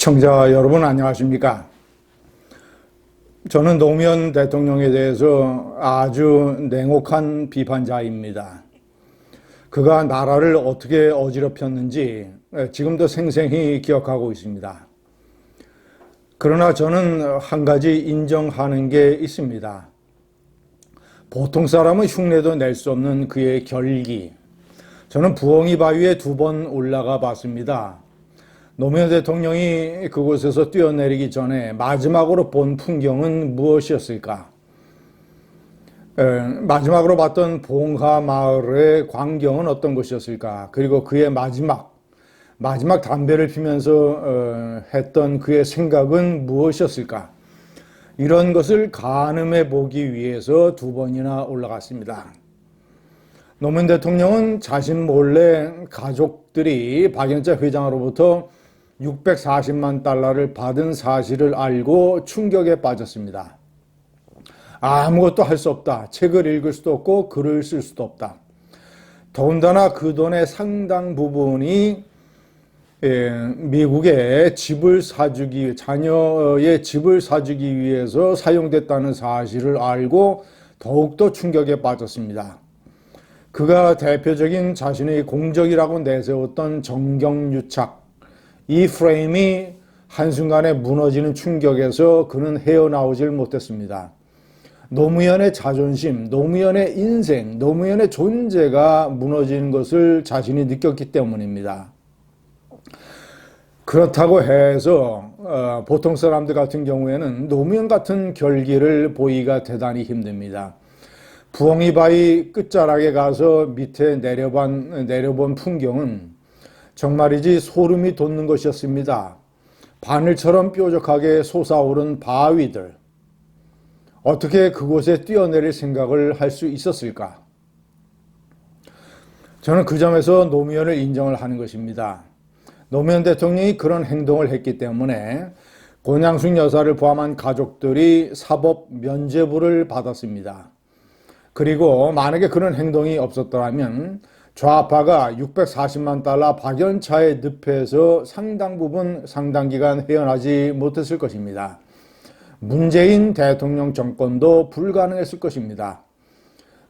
시청자 여러분 안녕하십니까? 저는 노무현 대통령에 대해서 아주 냉혹한 비판자입니다. 그가 나라를 어떻게 어지럽혔는지 지금도 생생히 기억하고 있습니다. 그러나 저는 한 가지 인정하는 게 있습니다. 보통 사람은 흉내도 낼 수 없는 그의 결기. 저는 부엉이 바위에 두 번 올라가 봤습니다. 노무현 대통령이 그곳에서 뛰어내리기 전에 마지막으로 본 풍경은 무엇이었을까? 에, 마지막으로 봤던 봉하 마을의 광경은 어떤 것이었을까? 그리고 그의 마지막, 마지막 담배를 피면서 어, 했던 그의 생각은 무엇이었을까? 이런 것을 가늠해 보기 위해서 두 번이나 올라갔습니다. 노무현 대통령은 자신 몰래 가족들이 박영자 회장으로부터 640만 달러를 받은 사실을 알고 충격에 빠졌습니다. 아무것도 할 수 없다. 책을 읽을 수도 없고 글을 쓸 수도 없다. 더군다나 그 돈의 상당 부분이 예, 미국에 집을 사주기, 자녀의 집을 사주기 위해서 사용됐다는 사실을 알고 더욱더 충격에 빠졌습니다. 그가 대표적인 자신의 공적이라고 내세웠던 정경유착, 이 프레임이 한순간에 무너지는 충격에서 그는 헤어나오질 못했습니다. 노무현의 자존심, 노무현의 인생, 노무현의 존재가 무너지는 것을 자신이 느꼈기 때문입니다. 그렇다고 해서 어, 보통 사람들 같은 경우에는 노무현 같은 결기를 보기가 대단히 힘듭니다. 부엉이 바위 끝자락에 가서 밑에 내려본, 내려본 풍경은 정말이지 소름이 돋는 것이었습니다. 바늘처럼 뾰족하게 솟아오른 바위들. 어떻게 그곳에 뛰어내릴 생각을 할 수 있었을까? 저는 그 점에서 노무현을 인정을 하는 것입니다. 노무현 대통령이 그런 행동을 했기 때문에 권양숙 여사를 포함한 가족들이 사법 면죄부를 받았습니다. 그리고 만약에 그런 행동이 없었더라면 좌파가 640만 달러 박연차의 늪에서 상당 부분 상당 기간 헤어나지 못했을 것입니다. 문재인 대통령 정권도 불가능했을 것입니다.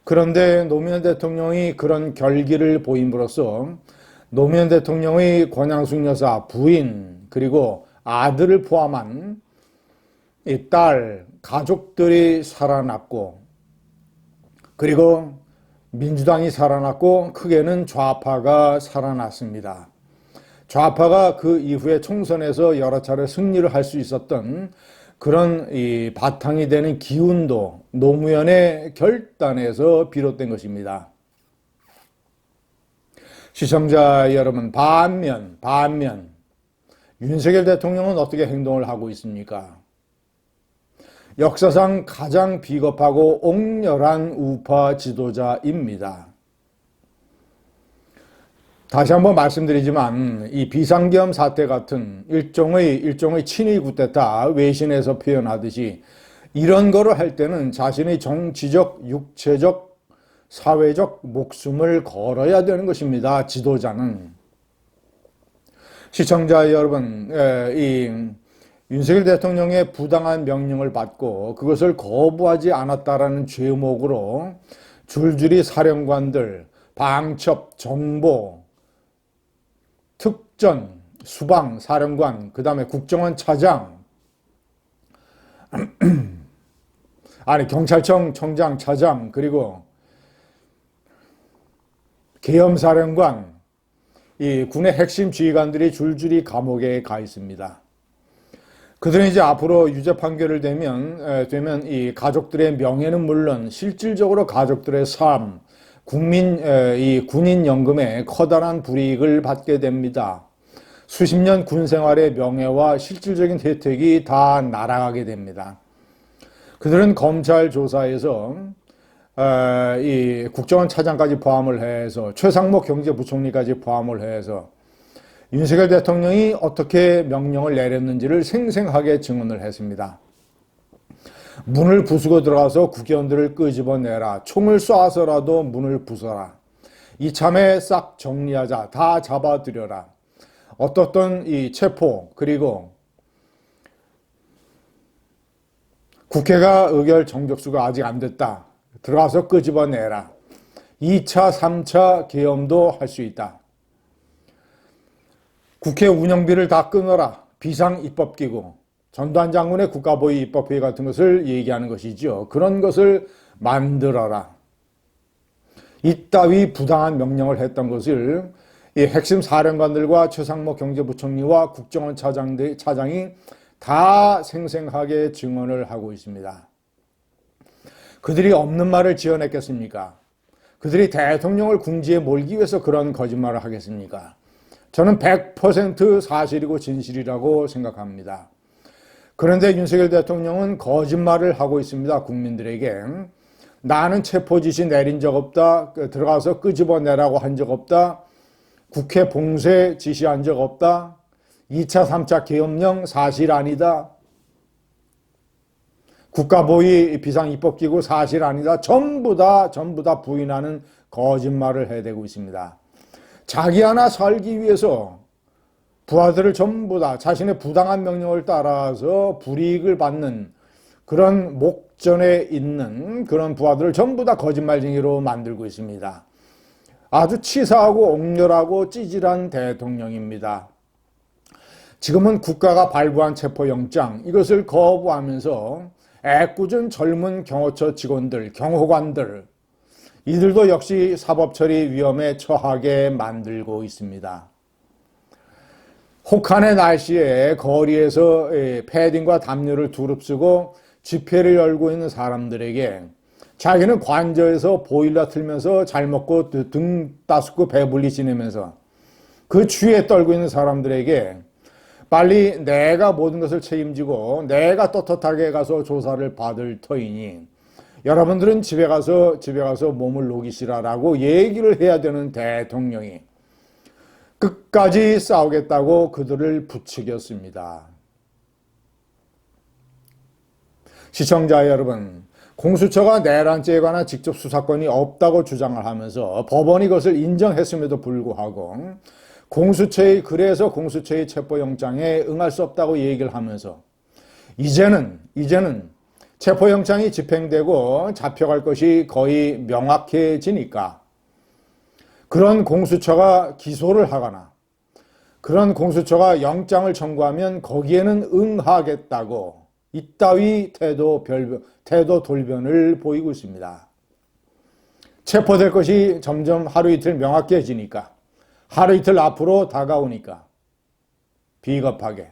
그런데 노무현 대통령이 그런 결기를 보임으로써 노무현 대통령의 권양숙 여사 부인 그리고 아들을 포함한 이 딸 가족들이 살아났고 그리고 민주당이 살아났고 크게는 좌파가 살아났습니다. 좌파가 그 이후에 총선에서 여러 차례 승리를 할 수 있었던 그런 이 바탕이 되는 기운도 노무현의 결단에서 비롯된 것입니다. 시청자 여러분, 반면, 반면, 윤석열 대통령은 어떻게 행동을 하고 있습니까? 역사상 가장 비겁하고 옥렬한 우파 지도자입니다. 다시 한번 말씀드리지만 이 비상겸 사태 같은 일종의 일종의 친위 구테타 외신에서 표현하듯이 이런 거를 할 때는 자신의 정치적, 육체적, 사회적 목숨을 걸어야 되는 것입니다. 지도자는 시청자 여러분, 이 윤석열 대통령의 부당한 명령을 받고 그것을 거부하지 않았다라는 죄목으로 줄줄이 사령관들, 방첩, 정보, 특전, 수방, 사령관, 그 다음에 국정원 차장, 아니, 경찰청 청장, 차장, 그리고 계엄사령관, 이 군의 핵심 지휘관들이 줄줄이 감옥에 가 있습니다. 그들은 이제 앞으로 유죄 판결을 되면 되면 이 가족들의 명예는 물론 실질적으로 가족들의 삶, 국민 이 군인 연금에 커다란 불이익을 받게 됩니다. 수십 년 군 생활의 명예와 실질적인 혜택이 다 날아가게 됩니다. 그들은 검찰 조사에서 이 국정원 차장까지 포함을 해서 최상목 경제부총리까지 포함을 해서 윤석열 대통령이 어떻게 명령을 내렸는지를 생생하게 증언을 했습니다. 문을 부수고 들어가서 국회의원들을 끄집어내라. 총을 쏴서라도 문을 부숴라. 이참에 싹 정리하자. 다 잡아들여라. 어떻던 이 체포 그리고 국회가 의결 정적수가 아직 안 됐다. 들어가서 끄집어내라. 2차, 3차 계엄도 할 수 있다. 국회 운영비를 다 끊어라. 비상 입법기구. 전두환 장군의 국가보위 입법회의 같은 것을 얘기하는 것이죠. 그런 것을 만들어라. 이따위 부당한 명령을 했던 것을 이 핵심 사령관들과 최상목 경제부총리와 국정원 차장들, 차장이 다 생생하게 증언을 하고 있습니다. 그들이 없는 말을 지어냈겠습니까? 그들이 대통령을 궁지에 몰기 위해서 그런 거짓말을 하겠습니까? 저는 100% 사실이고 진실이라고 생각합니다. 그런데 윤석열 대통령은 거짓말을 하고 있습니다. 국민들에게. 나는 체포 지시 내린 적 없다. 들어가서 끄집어내라고 한 적 없다. 국회 봉쇄 지시한 적 없다. 2차, 3차 계엄령 사실 아니다. 국가보위 비상입법기구 사실 아니다. 전부 다, 전부 다 부인하는 거짓말을 해대고 있습니다. 자기 하나 살기 위해서 부하들을 전부 다 자신의 부당한 명령을 따라서 불이익을 받는 그런 목전에 있는 그런 부하들을 전부 다 거짓말쟁이로 만들고 있습니다. 아주 치사하고 옥렬하고 찌질한 대통령입니다. 지금은 국가가 발부한 체포영장 이것을 거부하면서 애꿎은 젊은 경호처 직원들, 경호관들 이들도 역시 사법 처리 위험에 처하게 만들고 있습니다. 혹한의 날씨에 거리에서 패딩과 담요를 두릅쓰고 집회를 열고 있는 사람들에게 자기는 관저에서 보일러 틀면서 잘 먹고 등 따숩고 배불리 지내면서 그 추위에 떨고 있는 사람들에게 빨리 내가 모든 것을 책임지고 내가 떳떳하게 가서 조사를 받을 터이니 여러분들은 집에 가서 집에 가서 몸을 녹이시라라고 얘기를 해야 되는 대통령이 끝까지 싸우겠다고 그들을 부추겼습니다. 시청자 여러분, 공수처가 내란죄에 관한 직접 수사권이 없다고 주장을 하면서 법원이 그것을 인정했음에도 불구하고 공수처의 그래서 공수처의 체포영장에 응할 수 없다고 얘기를 하면서 이제는 이제는 체포영장이 집행되고 잡혀갈 것이 거의 명확해지니까 그런 공수처가 기소를 하거나 그런 공수처가 영장을 청구하면 거기에는 응하겠다고 이따위 태도 별변, 태도 돌변을 보이고 있습니다. 체포될 것이 점점 하루 이틀 명확해지니까 하루 이틀 앞으로 다가오니까 비겁하게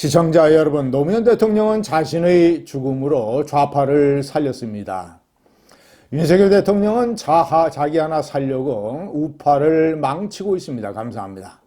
시청자 여러분 노무현 대통령은 자신의 죽음으로 좌파를 살렸습니다. 윤석열 대통령은 자하 자기 하나 살려고 우파를 망치고 있습니다. 감사합니다.